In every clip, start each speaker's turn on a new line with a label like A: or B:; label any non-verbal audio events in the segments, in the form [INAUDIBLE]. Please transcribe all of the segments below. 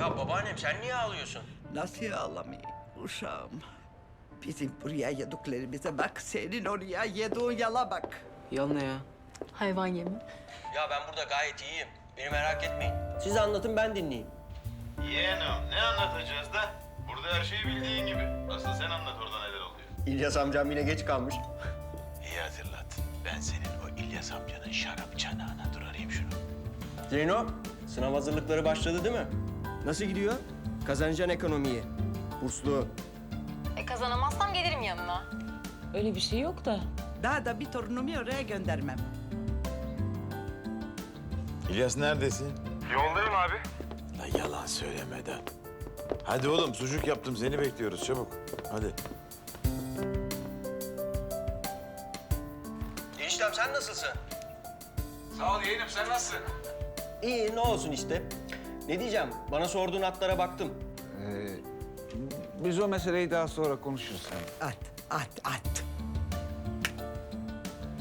A: Ya babaannem sen niye ağlıyorsun?
B: Nasıl ağlamayayım uşağım? Bizim buraya yediklerimize bak, senin oraya yediğin yala bak.
C: Yal ne ya?
D: Hayvan yemi.
A: Ya ben burada gayet iyiyim. Beni merak etmeyin. Siz anlatın ben dinleyeyim.
E: Yeğenim ne anlatacağız da? Burada her şeyi bildiğin gibi. Asıl sen anlat orada neler oluyor.
A: İlyas amcam yine geç kalmış.
E: İyi hatırlat. Ben senin o İlyas amcanın şarap çanağına dur arayayım şunu.
A: Zeyno, sınav hazırlıkları başladı değil mi?
F: Nasıl gidiyor? Kazanacaksın ekonomiyi. Burslu.
D: E kazanamazsam gelirim yanına.
C: Öyle bir şey yok da.
B: Daha da bir torunumu oraya göndermem.
E: İlyas neredesin?
G: Yoldayım abi.
E: La yalan söylemeden. Hadi oğlum sucuk yaptım seni bekliyoruz çabuk. Hadi.
A: Eniştem sen nasılsın?
G: Sağ ol yeğenim sen nasılsın?
A: İyi ne olsun işte. Ne diyeceğim? Bana sorduğun atlara baktım.
G: Biz o meseleyi daha sonra konuşuruz.
B: At, at, at.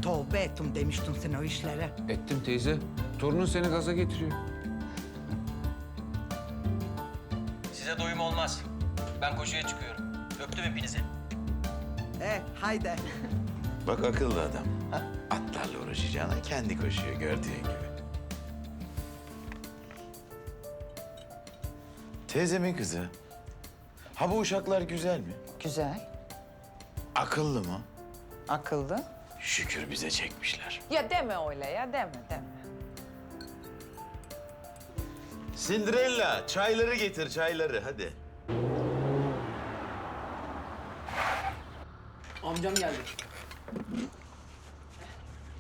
B: Tövbe ettim demiştin sen o işlere.
G: Ettim teyze. Torunun seni gaza getiriyor.
A: Size doyum olmaz. Ben koşuya çıkıyorum. Öptüm hepinizi.
B: E, haydi.
E: Bak akıllı adam. Atlarla uğraşacağına kendi koşuyor gördüğün gibi. Teyzemin kızı. Ha bu uşaklar güzel mi?
H: Güzel,
E: Akıllı mı?
H: akıllı.
E: Şükür bize çekmişler.
H: Ya deme öyle ya, deme, deme.
E: Cinderella çayları getir çayları hadi.
C: Amcam geldi.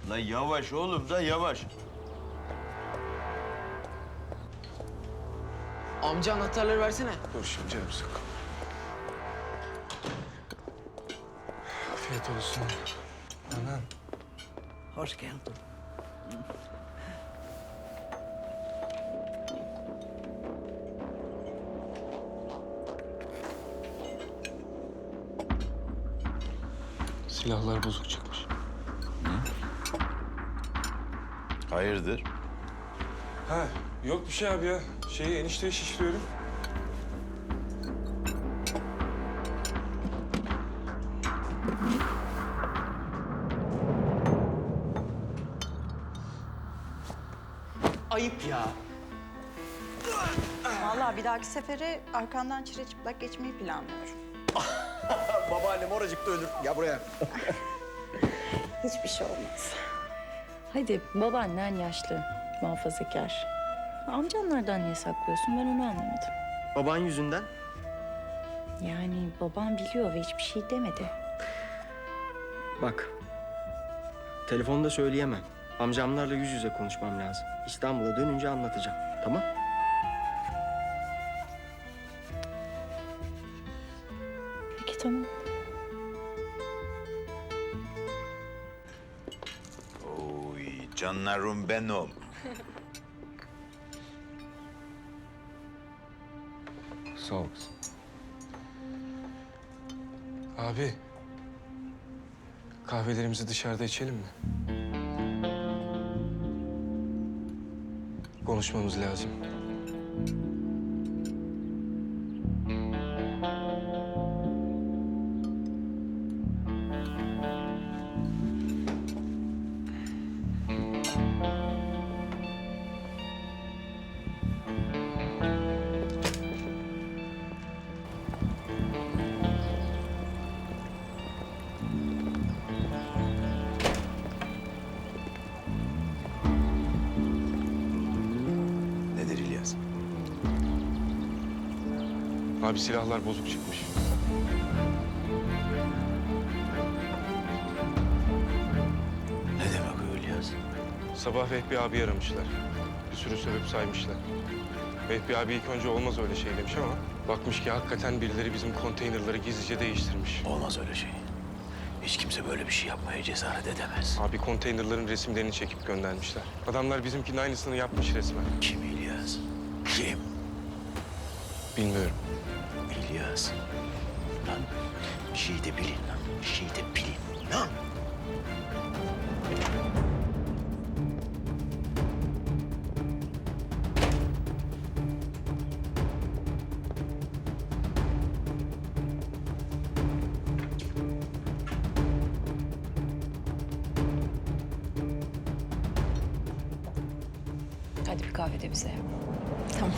E: La yavaş oğlum da yavaş.
C: Amca anahtarları versene.
G: Dur şimdi canım sık. Afiyet olsun. Anan.
B: Hoş geldin.
G: Silahlar bozuk çıkmış.
E: Hayırdır?
I: Ha yok bir şey abi ya. Şeyi enişteyi şişiriyorum.
C: Ayıp ya.
J: Vallahi bir dahaki sefere arkandan çırılçıplak geçmeyi planlıyorum. [LAUGHS]
F: Babaannem oracıkta ölür. Ya buraya.
J: Hiçbir şey olmaz.
D: Hadi babaannen yaşlı, muhafazakar. Amcanlardan niye saklıyorsun ben onu anlamadım.
F: Baban yüzünden.
D: Yani babam biliyor ve hiçbir şey demedi.
F: Bak. Telefonda söyleyemem. Amcamlarla yüz yüze konuşmam lazım. İstanbul'a dönünce anlatacağım. Tamam?
D: Peki tamam.
E: Oy canlarım benim.
I: Sağ ol kızım. Abi. Kahvelerimizi dışarıda içelim mi? Konuşmamız lazım. Abi silahlar bozuk çıkmış.
E: Ne demek o İlyas?
I: Sabah Vehbi abi aramışlar. Bir sürü sebep saymışlar. Vehbi abi ilk önce olmaz öyle şey demiş ama... ...bakmış ki hakikaten birileri bizim konteynerları gizlice değiştirmiş.
E: Olmaz öyle şey. Hiç kimse böyle bir şey yapmaya cesaret edemez.
I: Abi konteynerların resimlerini çekip göndermişler. Adamlar bizimkinin aynısını yapmış resmen.
E: Kim İlyas? Kim?
I: Bilmiyorum.
E: Bir şey de bilin lan. Bir şey de bilin lan.
K: Hadi bir kahve de bize.
J: Tamam.